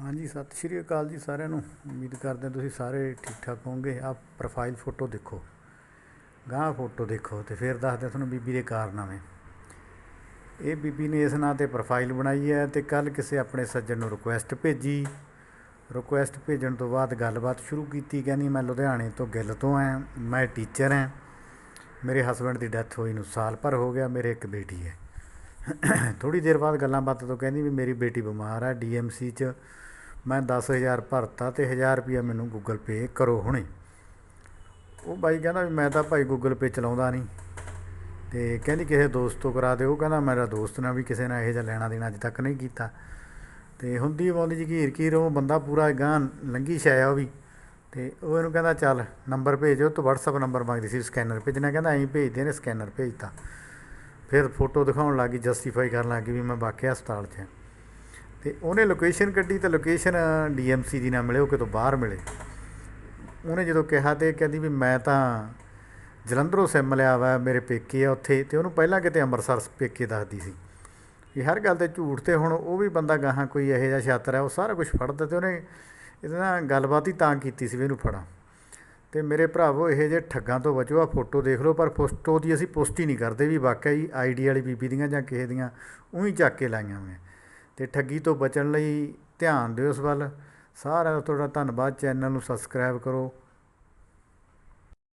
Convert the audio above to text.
ਹਾਂਜੀ, ਸਤਿ ਸ਼੍ਰੀ ਅਕਾਲ ਜੀ ਸਾਰਿਆਂ ਨੂੰ। ਉਮੀਦ ਕਰਦੇ ਹਾਂ ਤੁਸੀਂ ਸਾਰੇ ਠੀਕ ਠਾਕ ਹੋਵੋਗੇ। ਆ ਪ੍ਰੋਫਾਈਲ ਫੋਟੋ ਦੇਖੋ। ਗਾਂ ਫੋਟੋ ਦੇਖੋ ਤੇ ਫਿਰ ਦੱਸਦੇ ਤੁਹਾਨੂੰ ਬੀਬੀ ਦੇ ਕਾਰਨਾਮੇ ਇਹ ਬੀਬੀ ਨੇ ਇਸ ਨਾਂ ਤੇ ਪ੍ਰੋਫਾਈਲ ਬਣਾਈ ਹੈ ਤੇ ਕੱਲ ਕਿਸੇ ਆਪਣੇ ਸੱਜਣ ਨੂੰ ਰਿਕੁਐਸਟ ਭੇਜੀ। ਰਿਕੁਐਸਟ ਭੇਜਣ ਤੋਂ ਬਾਅਦ ਗੱਲਬਾਤ ਸ਼ੁਰੂ ਕੀਤੀ। ਕਹਿੰਦੀ, ਮੈਂ ਲੁਧਿਆਣੇ ਤੋਂ ਗਿੱਲ ਤੋਂ ਆਂ ਮੈਂ ਟੀਚਰ ਹਾਂ। ਮੇਰੇ ਹਸਬੰਡ ਦੀ ਡੈਥ ਹੋਈ ਨੂੰ ਸਾਲ ਭਰ ਹੋ ਗਿਆ। ਮੇਰੇ ਇੱਕ ਬੇਟੀ ਹੈ। ਥੋੜ੍ਹੀ ਦੇਰ ਬਾਅਦ ਗੱਲਾਂ ਬਾਤਾਂ ਤੋਂ ਕਹਿੰਦੀ ਵੀ ਮੇਰੀ ਬੇਟੀ ਬਿਮਾਰ ਹੈ ਸੀ 'ਚ। ਮੈਂ 10000 ਭਰਤਾ ਅਤੇ 1000 ਰੁਪਿਆ ਮੈਨੂੰ ਗੂਗਲ ਪੇ ਕਰੋ ਹੁਣੇ। ਉਹ ਬਾਈ ਕਹਿੰਦਾ ਵੀ ਮੈਂ ਤਾਂ ਭਾਈ ਗੂਗਲ ਪੇ ਚਲਾਉਂਦਾ ਨਹੀਂ। ਤੇ ਕਹਿੰਦੀ ਕਿਸੇ ਦੋਸਤ ਤੋਂ ਕਰਾ ਦੇ ਉਹ ਕਹਿੰਦਾ ਮੇਰਾ ਦੋਸਤ ਨਾਲ ਵੀ ਕਿਸੇ ਨਾਲ ਇਹੋ ਜਿਹਾ ਲੈਣਾ ਦੇਣਾ ਅੱਜ ਤੱਕ ਨਹੀਂ ਕੀਤਾ। ਤੇ ਹੁੰਦੀ ਬੋਂਦੀ ਜੀ ਕੀ ਘੀਰ ਬੰਦਾ ਪੂਰਾ ਗਾਂ ਲੰਗੀ ਛਾਇਆ ਉਹ ਵੀ। ਤੇ ਉਹ ਇਹਨੂੰ ਕਹਿੰਦਾ ਚੱਲ, ਨੰਬਰ ਭੇਜੋ। ਤੂੰ WhatsApp ਨੰਬਰ ਮੰਗਦੀ ਸੀ ਸਕੈਨਰ ਭੇਜਣਾ। ਕਹਿੰਦਾ ਐਂ ਭੇਜਦੇ ਨੇ ਸਕੈਨਰ ਭੇਜਤਾ। ਫਿਰ ਫੋਟੋ ਦਿਖਾਉਣ ਲੱਗੀ ਜਸਟੀਫਾਈ ਕਰਨ ਲੱਗੀ ਵੀ ਮੈਂ ਬਾਕੀ ਹਸਪਤਾਲ 'ਚ ਹਾਂ। ਤੇ ਉਹਨੇ ਲੋਕੇਸ਼ਨ ਕੱਢੀ ਤਾਂ ਲੋਕੇਸ਼ਨ ਡੀਐਮਸੀ ਦੀ ਨਾ ਮਿਲੇ, ਉਹ ਕਿਤੋਂ ਬਾਹਰ ਮਿਲੇ। ਉਹਨੇ ਜਦੋਂ ਕਿਹਾ ਤੇ ਕਹਿੰਦੀ ਵੀ ਮੈਂ ਤਾਂ ਜਲੰਧਰੋਂ ਸਿਮ ਲਿਆ ਵਾ, ਮੇਰੇ ਪੇਕੇ ਆ ਉੱਥੇ। ਤੇ ਉਹਨੂੰ ਪਹਿਲਾਂ ਕਿਤੇ ਅੰਮ੍ਰਿਤਸਰ ਪੇਕੇ ਦੱਸਦੀ ਸੀ। ਵੀ ਹਰ ਗੱਲ ਤੇ ਝੂਠ ਤੇ ਹੁਣ ਉਹ ਵੀ ਬੰਦਾ ਗਾਹਾਂ ਕੋਈ ਇਹੋ ਜਿਹਾ ਛਾਤਰ ਹੈ, ਉਹ ਸਾਰਾ ਕੁਝ ਫੜਦਾ ਤੇ ਉਹਨੇ ਇਹਦੇ ਨਾਲ ਗੱਲਬਾਤ ਹੀ ਤਾਂ ਕੀਤੀ ਸੀ ਵੀ ਇਹਨੂੰ ਫੜਾਂ। ਤੇ ਮੇਰੇ ਭਰਾਵੋ, ਇਹੋ ਜਿਹੇ ਠੱਗਾਂ ਤੋਂ ਬਚੋ ਆ ਫੋਟੋ ਦੇਖ ਲਓ, ਪਰ ਫੋਟੋ ਦੀ ਅਸੀਂ ਪੁਸ਼ਟੀ ਹੀ ਨਹੀਂ ਕਰਦੇ ਵੀ ਵਾਕਿਆ ਹੀ ਆਈਡੀ ਵਾਲੀ ਬੀਬੀ ਦੀਆਂ ਜਾਂ ਕਿਸੇ ਦੀਆਂ, ਉਹੀ ਚੱਕ ਕੇ ਲਾਈਆਂ ਹੋਈਆਂ। ਤੇ ਠੱਗੀ ਤੋਂ ਬਚਣ ਲਈ ਧਿਆਨ ਦਿਓ ਇਸ ਵੱਲ। ਸਾਰਿਆਂ ਦਾ ਤੁਹਾਡਾ ਧੰਨਵਾਦ, ਚੈਨਲ ਨੂੰ ਸਬਸਕ੍ਰਾਈਬ ਕਰੋ।